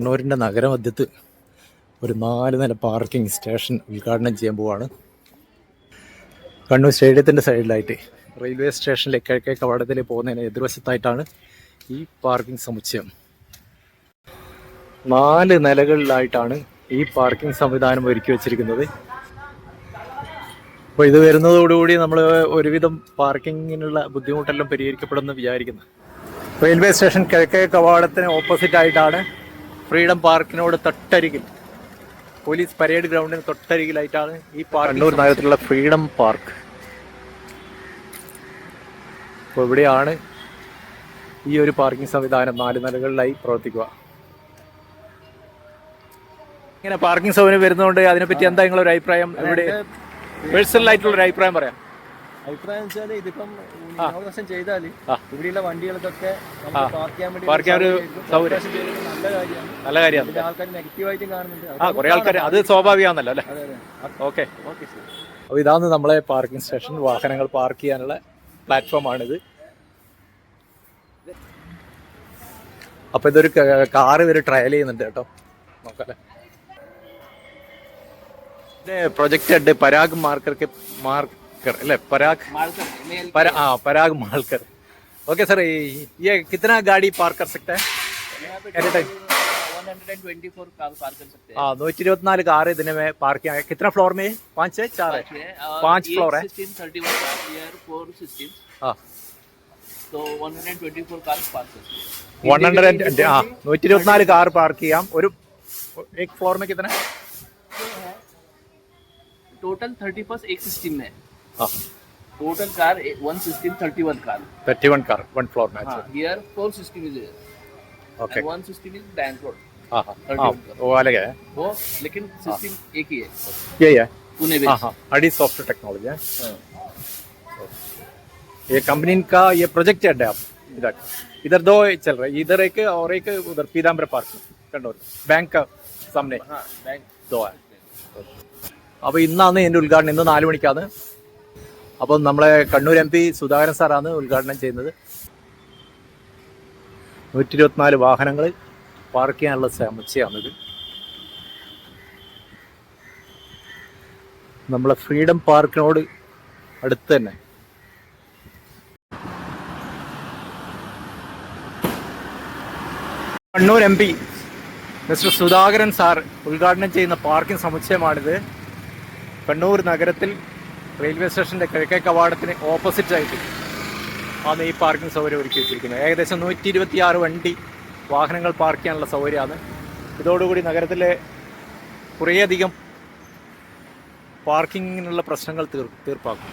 കണ്ണൂരിന്റെ നഗരമധ്യത്ത് ഒരു നാല് നില പാർക്കിംഗ് സ്റ്റേഷൻ ഉദ്ഘാടനം ചെയ്യാൻ പോവാണ്. കണ്ണൂർ സ്റ്റേഡിയത്തിന്റെ സൈഡിലായിട്ട് റെയിൽവേ സ്റ്റേഷനിലെ കിഴക്കേ കവാടത്തിൽ പോകുന്നതിന് എതിർവശത്തായിട്ടാണ് ഈ പാർക്കിംഗ് സമുച്ചയം. നാല് നിലകളിലായിട്ടാണ് ഈ പാർക്കിംഗ് സംവിധാനം ഒരുക്കി വച്ചിരിക്കുന്നത്. അപ്പോൾ ഇത് വരുന്നതോടുകൂടി നമ്മൾ ഒരുവിധം പാർക്കിങ്ങിനുള്ള ബുദ്ധിമുട്ടെല്ലാം പരിഹരിക്കപ്പെടുമെന്ന് വിചാരിക്കുന്നു. റെയിൽവേ സ്റ്റേഷൻ കിഴക്കേ കവാടത്തിന് ഓപ്പോസിറ്റ് ആയിട്ടാണ് ഫ്രീഡം പാർക്കിനോട് തൊട്ടരികിൽ. പോലീസ് പരേഡ് ഗ്രൗണ്ടിന് തൊട്ടരികിലായിട്ടാണ് ഈ പാർക്ക് കണ്ണൂർ നഗരത്തിലുള്ള ഫ്രീഡം പാർക്ക്. അപ്പോൾ ഇവിടെയാണ് ഈ ഒരു പാർക്കിംഗ് സംവിധാനം നാല് നിലകളിലായി പ്രവർത്തിക്കുക. ഇങ്ങനെ പാർക്കിംഗ് സൗകര്യം വരുന്നതുകൊണ്ട് അതിനെപ്പറ്റി എന്താ നിങ്ങളൊരു അഭിപ്രായം? ഇവിടെ പേഴ്സണൽ ആയിട്ടുള്ള ഒരു അഭിപ്രായം പറയാം. അഭിപ്രായം വെച്ചാൽ ഇതിപ്പം ഇന്നോവേഷൻ ചെയ്താൽ ആ. ഇവിടെയുള്ള വണ്ടികൾക്കൊക്കെ പാർക്ക് ചെയ്യാൻ വേണ്ടി പാർക്ക് ചെയ്യാൻ ഒരു സൗകര്യം. നല്ല കാര്യമാണ്. നല്ല കാര്യമാണ്. ആൾക്കാർ നെഗറ്റീവായിട്ടും കാണുന്നുണ്ട്. ആ കുറെ ആൾക്കാർ അത് സ്വാഭാവികമാണല്ലോ അല്ലേ? ഓക്കെ ഓക്കെ അപ്പോൾ ഇതാണ് നമ്മളെ പാർക്കിംഗ് സ്റ്റേഷൻ വാഹനങ്ങൾ പാർക്ക് ചെയ്യാനുള്ള പ്ലാറ്റ്ഫോമാണിത് അപ്പോൾ ഇതൊരു കാറ് ഇവർ ട്രയൽ ചെയ്യുന്നുണ്ട് കേട്ടോ. നോക്കാം പ്രൊജക്റ്റ് പരാഗ് മാർക്കർക്ക് മാർക്കർ അല്ലേ പരാഗ് പര ആ പരാഗ് मालकर ओके सर ये कितना गाड़ी पार्क कर सकता है एट ए टाइम 124 कार पार कर सकते हैं हाँ നൂറ്റി ഇരുപത്തിനാല് കാർ ഇതിനെ പാർക്ക് ചെയ്യാൻ कितना फ्लोर में है? पाँच है चार है है और पांच ये floor है। system 31 car here four systems हाँ तो 124 कार पार कर सकते हैं वन हंड्रेड हाँ നൂറ്റി ഇരുപത്തിനാല് കാർ പാർക്ക് ചെയ്യാം ഒരു एक फ्लोर में कितना है टोटल 30 प्लस एक सिस्टम में हाँ total car one system 31 car thirty one car one floor में हाँ here four system is there okay and one system is bank road हाँ हाँ हाँ वो अलग है वो लेकिन सिस्टम एक ही है यही है पुणे हाँ बेस हाँ अडी सॉफ्ट टेक्नोलॉजी है ये कंपनी का ये प्रोजेक्ट हेड है आप इधर इधर दो चल रहे हैं इधर एक और एक उधर पीताम्बर पार्क में कन्नौर बैंक का सामने हाँ बैंक दो है അപ്പോൾ ഇന്നാണ് എൻ്റെ ഉദ്ഘാടനം ഇന്ന് നാല് മണിക്കാണ് അപ്പം നമ്മളെ കണ്ണൂർ എം പി സുധാകരൻ സാറാണ് ഉദ്ഘാടനം ചെയ്യുന്നത്. നൂറ്റി ഇരുപത്തിനാല് വാഹനങ്ങൾ പാർക്ക് ചെയ്യാനുള്ള സമുച്ചയമാണിത് നമ്മളെ ഫ്രീഡം പാർക്കിനോട് അടുത്ത് തന്നെ. Kannur M P mister Sudhakaran sir ഉദ്ഘാടനം ചെയ്യുന്ന പാർക്കിംഗ് സമുച്ചയമാണിത്. കണ്ണൂർ നഗരത്തിൽ റെയിൽവേ സ്റ്റേഷന്റെ കിഴക്കേ കവാടത്തിന് ഓപ്പോസിറ്റ് ആയിട്ട് ആണ് ഈ പാർക്കിംഗ് സൗകര്യം ഒരുക്കി വെച്ചിരിക്കുന്നത്. ഏകദേശം നൂറ്റി ഇരുപത്തിയാറ് വണ്ടി വാഹനങ്ങൾ പാർക്ക് ചെയ്യാനുള്ള സൗകര്യമാണ്. ഇതോടുകൂടി നഗരത്തിലെ കുറേയധികം പാർക്കിങ്ങിനുള്ള പ്രശ്നങ്ങൾ തീർ തീർപ്പാക്കും.